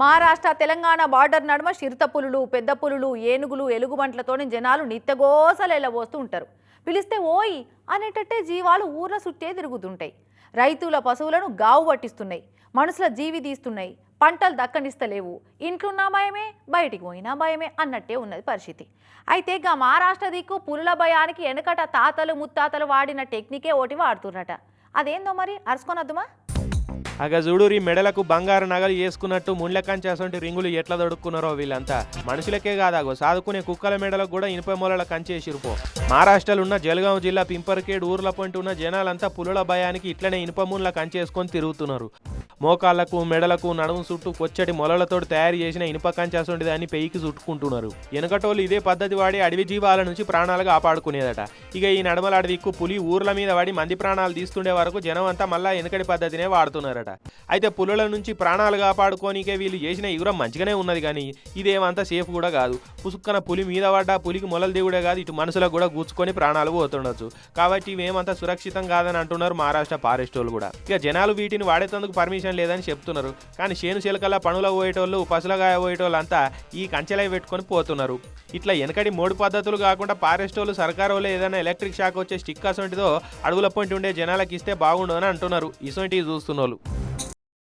Maharashtra Telangana border నడుమ చిరుత పులులు పెద్ద పులులు ఏనుగులు ఎలుగుబంట్లతోని జనాలు నిత్యగోసలు ఎల్లబోస్తూ ఉంటారు. పిలిస్తే ఓయ్ అనేటట్టే జీవాలు ఊర్ల చుట్టే తిరుగుతుంటాయి. రైతుల పశువులను గావు పట్టిస్తున్నాయి. మనుషుల జీవి తీస్తున్నాయి. పంటలు దక్కనిస్తలేవు ఇంట్లున్నా భయమే బయటికి పోయినా భయమే అన్నట్టే ఉన్నది పరిస్థితి. అయితే గా మహారాష్ట్ర దిక్కు పులుల భయానికి వెనకట తాతలు ముత్తాతలు వాడిన టెక్నికే ఓటి వాడుతుర్రట అదేందో మరి? అరుచుకొనొద్దుమా? అగ చూడురి మెడలకు బంగారు నగలు వేసుకున్నట్టు ముళ్ళ అసంటి రింగులు ఎట్లా దొడుక్కున్నారో వీళ్ళంతా. మనుషులకే కాదాగో సాదుకునే కుక్కల మెడలకు కూడా ఇనుప మూలల కంచేసిరుపో మహారాష్ట్రలో ఉన్న జలగాం జిల్లా పింపర్కేడ్ ఊర్ల పొంటి ఉన్న జనాలంతా పులుల భయానికి ఇట్లనే ఇనుప మూలల కంచేసుకొని తిరుగుతున్నారు. మోకాళ్ళకు మెడలకు నడుము చుట్టూ కొచ్చటి మొలలతో తయారు చేసిన ఇనుప కంచె దాన్ని పెయికి చుట్టుకుంటున్నారు. వెనకటోళ్ళు ఇదే పద్ధతి వాడి అడవి జీవాల నుంచి ప్రాణాలు కాపాడుకునేదట ఇక ఈ నడమల అడవికు పులి ఊర్ల మీద వాడి మంది ప్రాణాలు తీస్తుండే వరకు జనం అంతా మళ్ళా వెనకటి పద్ధతినే వాడుతున్నారట. అయితే పులుల నుంచి ప్రాణాలు కాపాడుకోనికే వీళ్ళు చేసిన ఇగురం మంచిగానే ఉన్నది కానీ ఇదేమంతా సేఫ్ కూడా కాదు. పుసుక్కన పులి మీద పడ్డా పులికి మొలలు దిగుడే కాదు ఇటు మనుషులకు కూడా కూర్చుకొని ప్రాణాలు పోతుండొచ్చు. కాబట్టి ఇవేమంతా సురక్షితం కాదని అంటున్నారు మహారాష్ట్ర ఫారెస్ట్ వాళ్ళు కూడా. ఇక జనాలు వీటిని వాడేటందుకు పర్మిషన్ లేదని చెప్తున్నారు. కానీ చేను చిలకల పనులకు పోయేటోళ్ళు పసులగాయ పోయేటోళ్ళు అంతా ఈ కంచెలై పెట్టుకొని పోతున్నారు. ఇట్లా వెనకటి మూడు పద్ధతులు కాకుండా ఫారెస్ట్ వాళ్ళు సర్కారు వాళ్ళు ఏదైనా ఎలక్ట్రిక్ షాక్ వచ్చే స్టిక్ అసొంటిదో అడుగుల పొంటి ఉండే జనాలకి ఇస్తే బాగుండు అని అంటున్నారు. ఇసొంటివి చూస్తున్న వాళ్ళు